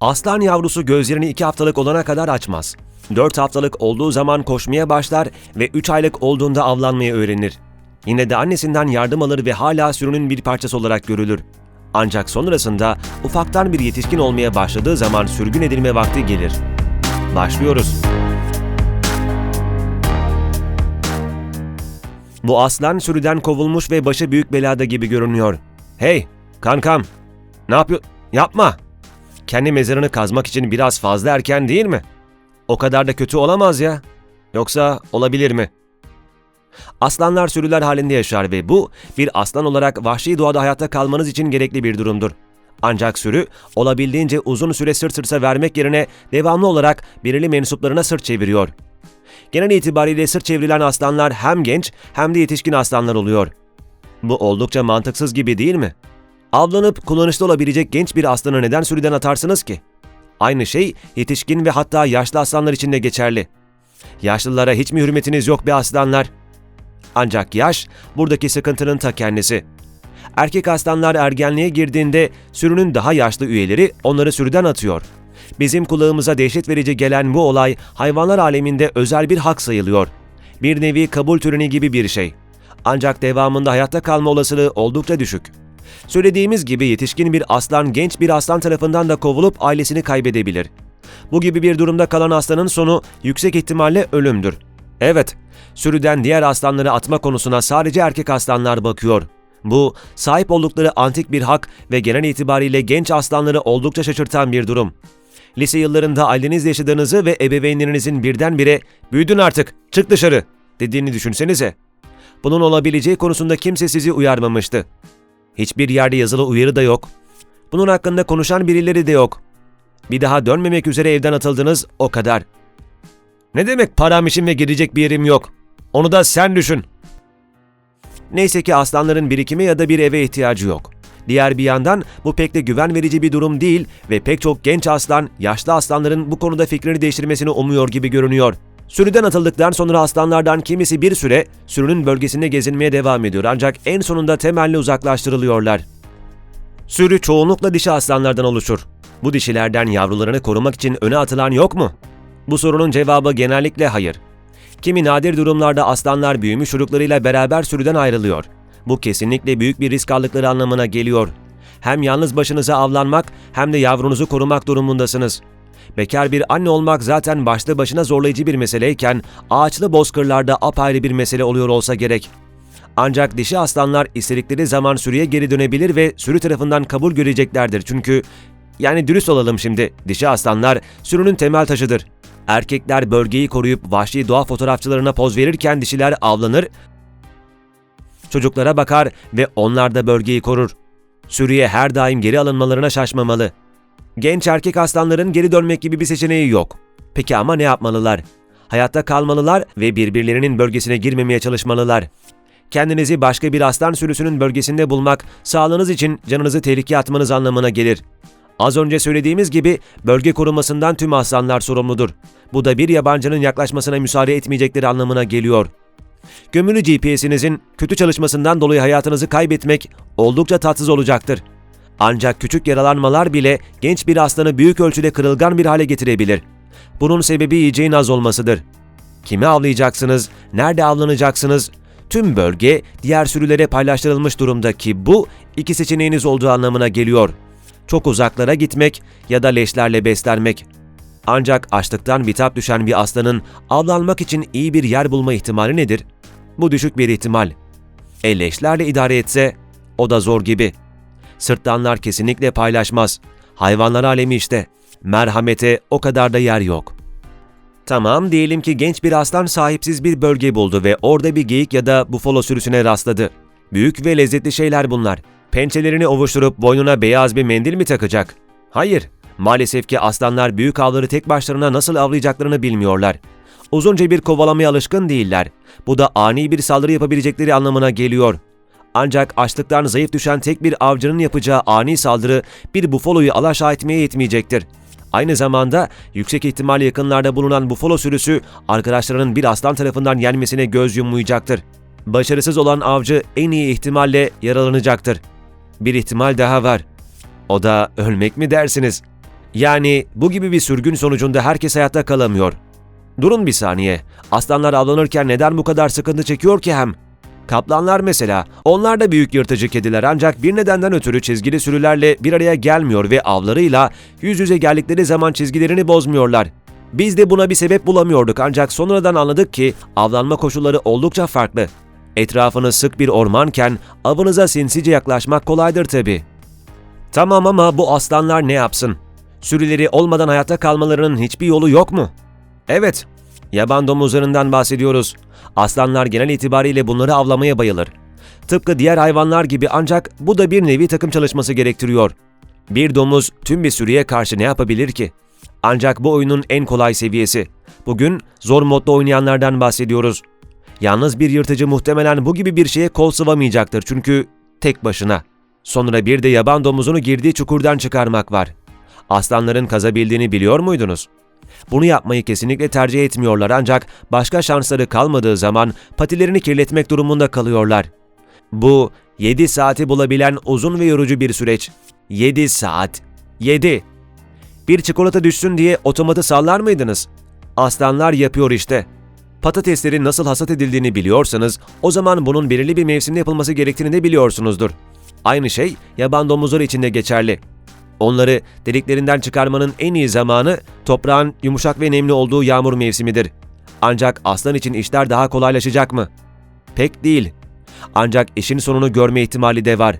Aslan yavrusu gözlerini 2 haftalık olana kadar açmaz. 4 haftalık olduğu zaman koşmaya başlar ve 3 aylık olduğunda avlanmayı öğrenir. Yine de annesinden yardım alır ve hala sürünün bir parçası olarak görülür. Ancak sonrasında ufaktan bir yetişkin olmaya başladığı zaman sürgün edilme vakti gelir. Başlıyoruz. Bu aslan sürüden kovulmuş ve başı büyük belada gibi görünüyor. Hey, kankam. Ne yapıyor? Yapma. Kendi mezarını kazmak için biraz fazla erken değil mi? O kadar da kötü olamaz ya. Yoksa olabilir mi? Aslanlar sürüler halinde yaşar ve bu bir aslan olarak vahşi doğada hayatta kalmanız için gerekli bir durumdur. Ancak sürü olabildiğince uzun süre sırt sırta vermek yerine devamlı olarak belirli mensuplarına sırt çeviriyor. Genel itibariyle sırt çevrilen aslanlar hem genç hem de yetişkin aslanlar oluyor. Bu oldukça mantıksız gibi değil mi? Avlanıp kullanışlı olabilecek genç bir aslanı neden sürüden atarsınız ki? Aynı şey yetişkin ve hatta yaşlı aslanlar için de geçerli. Yaşlılara hiç mi hürmetiniz yok be aslanlar? Ancak yaş buradaki sıkıntının ta kendisi. Erkek aslanlar ergenliğe girdiğinde sürünün daha yaşlı üyeleri onları sürüden atıyor. Bizim kulağımıza dehşet verici gelen bu olay hayvanlar aleminde özel bir hak sayılıyor. Bir nevi kabul töreni gibi bir şey. Ancak devamında hayatta kalma olasılığı oldukça düşük. Söylediğimiz gibi yetişkin bir aslan genç bir aslan tarafından da kovulup ailesini kaybedebilir. Bu gibi bir durumda kalan aslanın sonu yüksek ihtimalle ölümdür. Evet, sürüden diğer aslanları atma konusuna sadece erkek aslanlar bakıyor. Bu, sahip oldukları antik bir hak ve genel itibariyle genç aslanları oldukça şaşırtan bir durum. Lise yıllarında ailenizle yaşadığınızı ve ebeveynlerinizin birdenbire ''Büyüdün artık, çık dışarı'' dediğini düşünsenize. Bunun olabileceği konusunda kimse sizi uyarmamıştı. Hiçbir yerde yazılı uyarı da yok. Bunun hakkında konuşan birileri de yok. Bir daha dönmemek üzere evden atıldınız, o kadar. Ne demek param işim ve gidecek bir yerim yok? Onu da sen düşün. Neyse ki aslanların birikime ya da bir eve ihtiyacı yok. Diğer bir yandan bu pek de güven verici bir durum değil ve pek çok genç aslan, yaşlı aslanların bu konuda fikrini değiştirmesini umuyor gibi görünüyor. Sürüden atıldıktan sonra aslanlardan kimisi bir süre sürünün bölgesinde gezinmeye devam ediyor ancak en sonunda temelli uzaklaştırılıyorlar. Sürü çoğunlukla dişi aslanlardan oluşur. Bu dişilerden yavrularını korumak için öne atılan yok mu? Bu sorunun cevabı genellikle hayır. Kimi nadir durumlarda aslanlar büyümüş çocuklarıyla beraber sürüden ayrılıyor. Bu kesinlikle büyük bir risk aldıkları anlamına geliyor. Hem yalnız başınıza avlanmak hem de yavrunuzu korumak durumundasınız. Bekar bir anne olmak zaten başlı başına zorlayıcı bir meseleyken ağaçlı bozkırlarda apayrı bir mesele oluyor olsa gerek. Ancak dişi aslanlar istedikleri zaman sürüye geri dönebilir ve sürü tarafından kabul göreceklerdir çünkü yani dürüst olalım şimdi dişi aslanlar sürünün temel taşıdır. Erkekler bölgeyi koruyup vahşi doğa fotoğrafçılarına poz verirken dişiler avlanır, çocuklara bakar ve onlar da bölgeyi korur. Sürüye her daim geri alınmalarına şaşmamalı. Genç erkek aslanların geri dönmek gibi bir seçeneği yok. Peki ama ne yapmalılar? Hayatta kalmalılar ve birbirlerinin bölgesine girmemeye çalışmalılar. Kendinizi başka bir aslan sürüsünün bölgesinde bulmak, sağlığınız için canınızı tehlikeye atmanız anlamına gelir. Az önce söylediğimiz gibi bölge korumasından tüm aslanlar sorumludur. Bu da bir yabancının yaklaşmasına müsaade etmeyecekleri anlamına geliyor. Gömülü GPS'inizin kötü çalışmasından dolayı hayatınızı kaybetmek oldukça tatsız olacaktır. Ancak küçük yaralanmalar bile genç bir aslanı büyük ölçüde kırılgan bir hale getirebilir. Bunun sebebi yiyeceğin az olmasıdır. Kimi avlayacaksınız, nerede avlanacaksınız? Tüm bölge diğer sürülere paylaştırılmış durumda ki bu iki seçeneğiniz olduğu anlamına geliyor. Çok uzaklara gitmek ya da leşlerle beslenmek. Ancak açlıktan bitap düşen bir aslanın avlanmak için iyi bir yer bulma ihtimali nedir? Bu düşük bir ihtimal. E leşlerle idare etse o da zor gibi. Sırtlanlar kesinlikle paylaşmaz. Hayvanlar alemi işte. Merhamete o kadar da yer yok. Tamam diyelim ki genç bir aslan sahipsiz bir bölge buldu ve orada bir geyik ya da bufalo sürüsüne rastladı. Büyük ve lezzetli şeyler bunlar. Pençelerini ovuşturup boynuna beyaz bir mendil mi takacak? Hayır. Maalesef ki aslanlar büyük avları tek başlarına nasıl avlayacaklarını bilmiyorlar. Uzunca bir kovalamaya alışkın değiller. Bu da ani bir saldırı yapabilecekleri anlamına geliyor. Ancak açlıktan zayıf düşen tek bir avcının yapacağı ani saldırı bir bufaloyu alaşağı etmeye yetmeyecektir. Aynı zamanda yüksek ihtimal yakınlarda bulunan bufalo sürüsü arkadaşlarının bir aslan tarafından yenmesine göz yummayacaktır. Başarısız olan avcı en iyi ihtimalle yaralanacaktır. Bir ihtimal daha var. O da ölmek mi dersiniz? Yani bu gibi bir sürgün sonucunda herkes hayatta kalamıyor. Durun bir saniye. Aslanlar avlanırken neden bu kadar sıkıntı çekiyor ki hem? Kaplanlar mesela. Onlar da büyük yırtıcı kediler ancak bir nedenden ötürü çizgili sürülerle bir araya gelmiyor ve avlarıyla yüz yüze geldikleri zaman çizgilerini bozmuyorlar. Biz de buna bir sebep bulamıyorduk ancak sonradan anladık ki avlanma koşulları oldukça farklı. Etrafınız sık bir ormanken avınıza sinsice yaklaşmak kolaydır tabi. Tamam ama bu aslanlar ne yapsın? Sürüleri olmadan hayatta kalmalarının hiçbir yolu yok mu? Evet, yaban domuzlarından bahsediyoruz. Aslanlar genel itibariyle bunları avlamaya bayılır. Tıpkı diğer hayvanlar gibi ancak bu da bir nevi takım çalışması gerektiriyor. Bir domuz tüm bir sürüye karşı ne yapabilir ki? Ancak bu oyunun en kolay seviyesi. Bugün zor modda oynayanlardan bahsediyoruz. Yalnız bir yırtıcı muhtemelen bu gibi bir şeye kol sıvamayacaktır çünkü tek başına. Sonra bir de yaban domuzunu girdiği çukurdan çıkarmak var. Aslanların kazabildiğini biliyor muydunuz? Bunu yapmayı kesinlikle tercih etmiyorlar ancak başka şansları kalmadığı zaman patilerini kirletmek durumunda kalıyorlar. Bu 7 saati bulabilen uzun ve yorucu bir süreç. 7 saat. 7. Bir çikolata düşsün diye otomatı sallar mıydınız? Aslanlar yapıyor işte. Patateslerin nasıl hasat edildiğini biliyorsanız o zaman bunun belirli bir mevsimde yapılması gerektiğini de biliyorsunuzdur. Aynı şey yaban domuzları için de geçerli. Onları deliklerinden çıkarmanın en iyi zamanı toprağın yumuşak ve nemli olduğu yağmur mevsimidir. Ancak aslan için işler daha kolaylaşacak mı? Pek değil. Ancak işin sonunu görme ihtimali de var.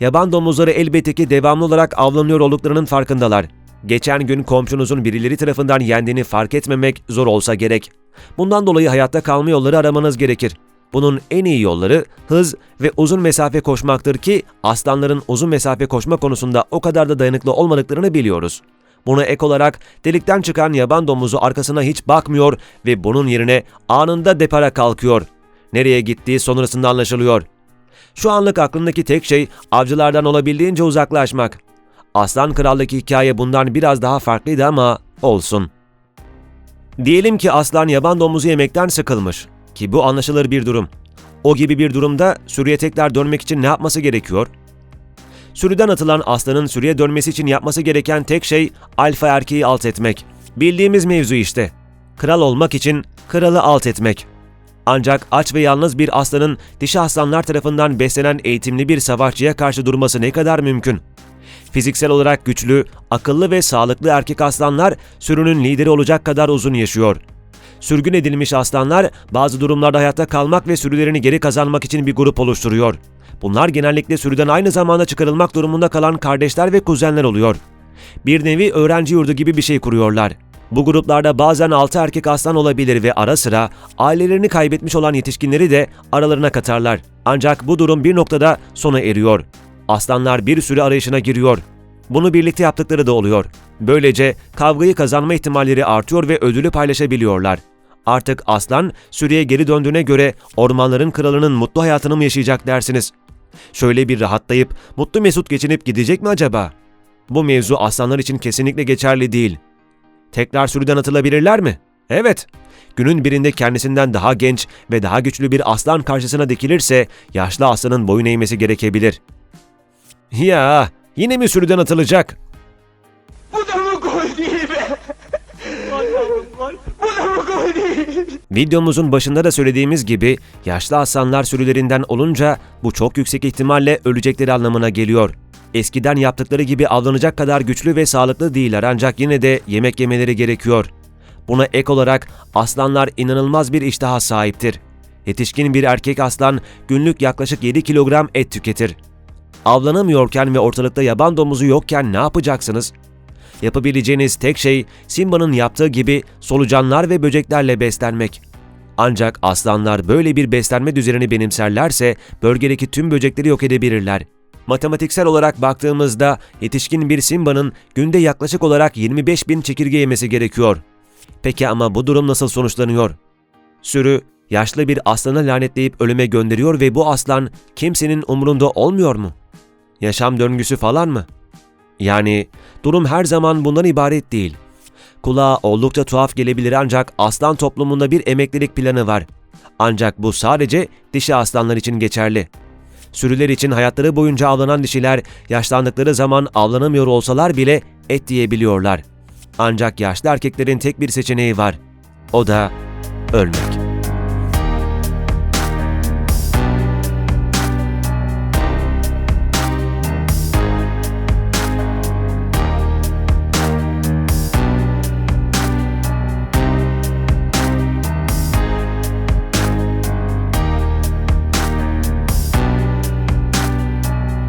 Yaban domuzları elbette ki devamlı olarak avlanıyor olduklarının farkındalar. Geçen gün komşunuzun birileri tarafından yendiğini fark etmemek zor olsa gerek. Bundan dolayı hayatta kalma yolları aramanız gerekir. Bunun en iyi yolları hız ve uzun mesafe koşmaktır ki aslanların uzun mesafe koşma konusunda o kadar da dayanıklı olmadıklarını biliyoruz. Buna ek olarak delikten çıkan yaban domuzu arkasına hiç bakmıyor ve bunun yerine anında depara kalkıyor. Nereye gittiği sonrasında anlaşılıyor. Şu anlık aklındaki tek şey avcılardan olabildiğince uzaklaşmak. Aslan Kral'daki hikaye bundan biraz daha farklıydı ama olsun. Diyelim ki aslan yaban domuzu yemekten sıkılmış ki bu anlaşılır bir durum. O gibi bir durumda sürüye tekrar dönmek için ne yapması gerekiyor? Sürüden atılan aslanın sürüye dönmesi için yapması gereken tek şey alfa erkeği alt etmek. Bildiğimiz mevzu işte. Kral olmak için kralı alt etmek. Ancak aç ve yalnız bir aslanın dişi aslanlar tarafından beslenen eğitimli bir savaşçıya karşı durması ne kadar mümkün? Fiziksel olarak güçlü, akıllı ve sağlıklı erkek aslanlar sürünün lideri olacak kadar uzun yaşıyor. Sürgün edilmiş aslanlar bazı durumlarda hayatta kalmak ve sürülerini geri kazanmak için bir grup oluşturuyor. Bunlar genellikle sürüden aynı zamanda çıkarılmak durumunda kalan kardeşler ve kuzenler oluyor. Bir nevi öğrenci yurdu gibi bir şey kuruyorlar. Bu gruplarda bazen 6 erkek aslan olabilir ve ara sıra ailelerini kaybetmiş olan yetişkinleri de aralarına katarlar. Ancak bu durum bir noktada sona eriyor. Aslanlar bir sürü arayışına giriyor. Bunu birlikte yaptıkları da oluyor. Böylece kavgayı kazanma ihtimalleri artıyor ve ödülü paylaşabiliyorlar. Artık aslan sürüye geri döndüğüne göre ormanların kralının mutlu hayatını mı yaşayacak dersiniz? Şöyle bir rahatlayıp mutlu mesut geçinip gidecek mi acaba? Bu mevzu aslanlar için kesinlikle geçerli değil. Tekrar sürüden atılabilirler mi? Evet. Günün birinde kendisinden daha genç ve daha güçlü bir aslan karşısına dikilirse yaşlı aslanın boyun eğmesi gerekebilir. Ya yine mi sürüden atılacak? Bu da mı gol değil be? Gol yavrum gol. Bu da mı gol değil? Videomuzun başında da söylediğimiz gibi yaşlı aslanlar sürülerinden olunca bu çok yüksek ihtimalle ölecekleri anlamına geliyor. Eskiden yaptıkları gibi avlanacak kadar güçlü ve sağlıklı değiller ancak yine de yemek yemeleri gerekiyor. Buna ek olarak aslanlar inanılmaz bir iştaha sahiptir. Yetişkin bir erkek aslan günlük yaklaşık 7 kilogram et tüketir. Avlanamıyorken ve ortalıkta yaban domuzu yokken ne yapacaksınız? Yapabileceğiniz tek şey Simba'nın yaptığı gibi solucanlar ve böceklerle beslenmek. Ancak aslanlar böyle bir beslenme düzenini benimserlerse bölgedeki tüm böcekleri yok edebilirler. Matematiksel olarak baktığımızda yetişkin bir Simba'nın günde yaklaşık olarak 25 bin çekirge yemesi gerekiyor. Peki ama bu durum nasıl sonuçlanıyor? Sürü yaşlı bir aslanı lanetleyip ölüme gönderiyor ve bu aslan kimsenin umurunda olmuyor mu? Yaşam döngüsü falan mı? Yani durum her zaman bundan ibaret değil. Kulağa oldukça tuhaf gelebilir ancak aslan toplumunda bir emeklilik planı var. Ancak bu sadece dişi aslanlar için geçerli. Sürüler için hayatları boyunca avlanan dişiler yaşlandıkları zaman avlanamıyor olsalar bile et diyebiliyorlar. Ancak yaşlı erkeklerin tek bir seçeneği var. O da ölmek.